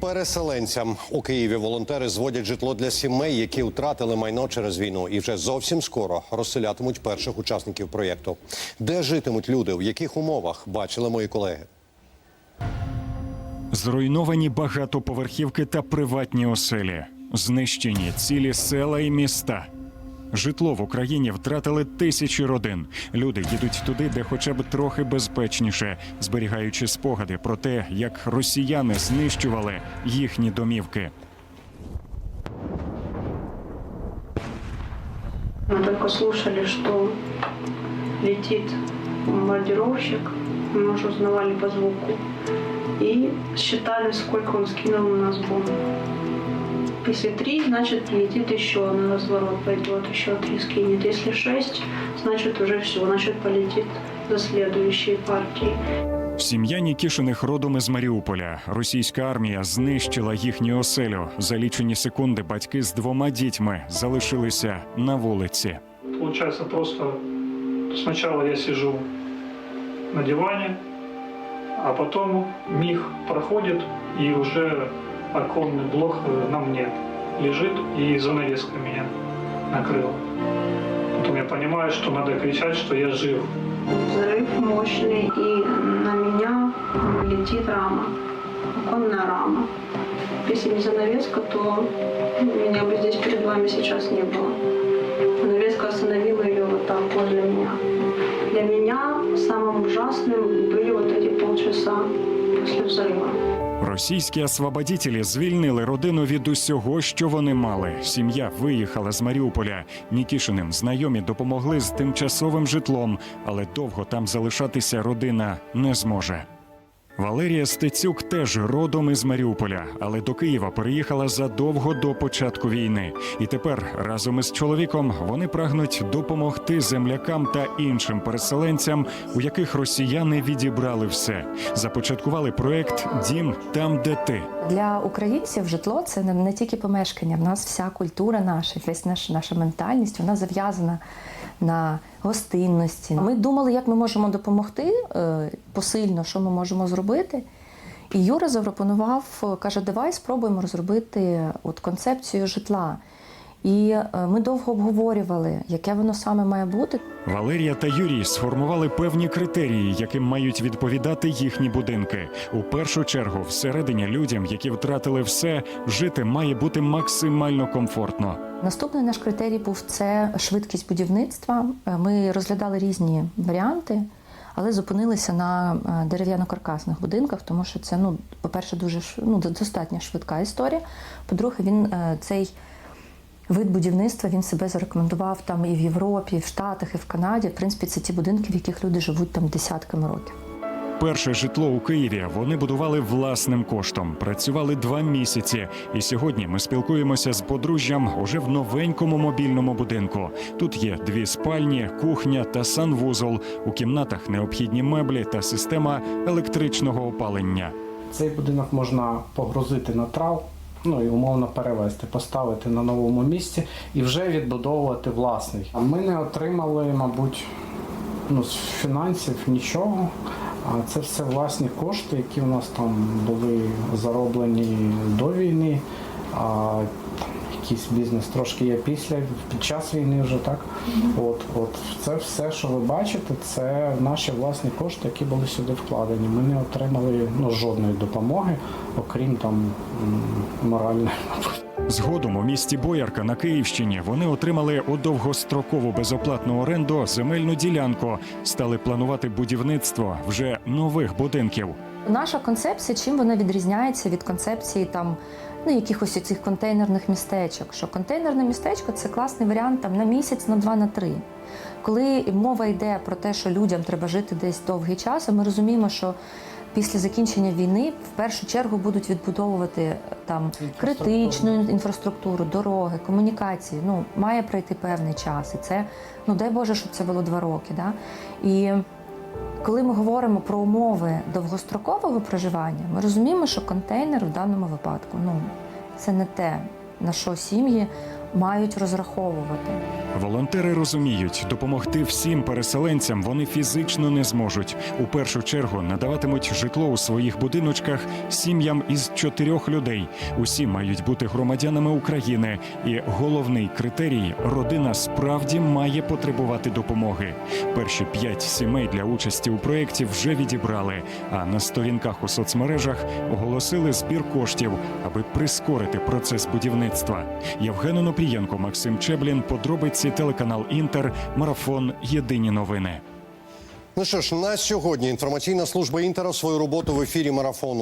Переселенцям у Києві волонтери зводять житло для сімей, які втратили майно через війну, і вже зовсім скоро розселятимуть перших учасників проєкту. Де житимуть люди, в яких умовах бачили мої колеги. Зруйновані багатоповерхівки та приватні оселі, знищені цілі села і міста. Житло в Україні втратили тисячі родин. Люди їдуть туди, де хоча б трохи безпечніше, зберігаючи спогади про те, як росіяни знищували їхні домівки. Мы только слушали, что летит бомбардировщик. Мы уже узнавали по звуку. И считали, сколько он скинул на нас бомб. Если три, значит летит еще на разворот пойдет, еще три скинет. Если шесть, значит уже все, значит полетит за следующей партией. Сім'я Нікішиних родом із Маріуполя. Російська армія знищила їхню оселю. За лічені секунди батьки з двома дітьми залишилися на вулиці. Получается просто сначала я сижу на диване, а потом миг проходит и уже оконный блок э, на мне лежит и занавеска меня накрыла. Потом я понимаю, что надо кричать, что я жив. Взрыв мощный, и на меня летит рама, оконная рама. Если не занавеска, то меня бы здесь перед вами сейчас не было. Занавеска остановила ее вот так возле меня. Для меня самым ужасным были вот эти полчаса Російські освободітелі звільнили родину від усього, що вони мали. Сім'я виїхала з Маріуполя. Нікішиним знайомі допомогли з тимчасовим житлом, але довго там залишатися родина не зможе. Валерія Стецюк теж родом із Маріуполя, але до Києва переїхала задовго до початку війни. І тепер разом із чоловіком вони прагнуть допомогти землякам та іншим переселенцям, у яких росіяни відібрали все. Започаткували проект Дім там, де ти. Для українців житло це не, тільки помешкання. В нас вся культура наша, весь наш, наша ментальність вона зав'язана на гостинності. Ми думали, як ми можемо допомогти е, посильно, що ми можемо зробити. І Юра запропонував, каже, давай спробуємо розробити от концепцію житла. І е, ми довго обговорювали, яке воно саме має бути. Валерія та Юрій сформували певні критерії, яким мають відповідати їхні будинки. У першу чергу, всередині людям, які втратили все, жити має бути максимально комфортно. Наступний наш критерій був це швидкість будівництва. Е, Ми розглядали різні варіанти, але зупинилися на е, дерев'яно-каркасних будинках, тому що це, ну, по-перше, дуже ну, достатньо швидка історія. По-друге, він цей вид будівництва він себе зарекомендував там і в Європі, і в Штатах, і в Канаді. В принципі, це ті будинки, в яких люди живуть там десятками років. Перше житло у Києві вони будували власним коштом, працювали два місяці. І сьогодні ми спілкуємося з подружжям уже в новенькому мобільному будинку. Тут є дві спальні, кухня та санвузол. У кімнатах необхідні меблі та система електричного опалення. Цей будинок можна погрузити на трав, ну і умовно перевести, поставити на новому місці і вже відбудовувати власний. А ми не отримали, мабуть, ну, з фінансів нічого. А це все власні кошти, які у нас там були зароблені до війни. Якийсь бізнес трошки є після, під час війни вже так. От, от це все, що ви бачите, це наші власні кошти, які були сюди вкладені. Ми не отримали ну, жодної допомоги, окрім там моральної. Згодом у місті Боярка на Київщині вони отримали у довгострокову безоплатну оренду земельну ділянку, стали планувати будівництво вже нових будинків. Наша концепція, чим вона відрізняється від концепції там ну, якихось оцих контейнерних містечок. Що контейнерне містечко це класний варіант там на місяць, на два, на три. Коли мова йде про те, що людям треба жити десь довгий час, а ми розуміємо, що після закінчення війни в першу чергу будуть відбудовувати е, там критичну інфраструктуру, дороги, комунікації. Ну має пройти певний час, і це ну дай Боже, щоб це було два роки. Да? І коли ми говоримо про умови довгострокового проживання, ми розуміємо, що контейнер в даному випадку ну, це не те, на що сім'ї мають розраховувати. Волонтери розуміють, допомогти всім переселенцям вони фізично не зможуть. У першу чергу надаватимуть житло у своїх будиночках сім'ям із чотирьох людей. Усі мають бути громадянами України. І головний критерій родина справді має потребувати допомоги. Перші п'ять сімей для участі у проєкті вже відібрали. А на сторінках у соцмережах оголосили збір коштів, аби прискорити процес будівництва. Євген Онопрієнко, Максим Чеблін, подробиці телеканал Інтер, марафон Єдині новини. Ну що ж, на сьогодні інформаційна служба інтера свою роботу в ефірі марафону.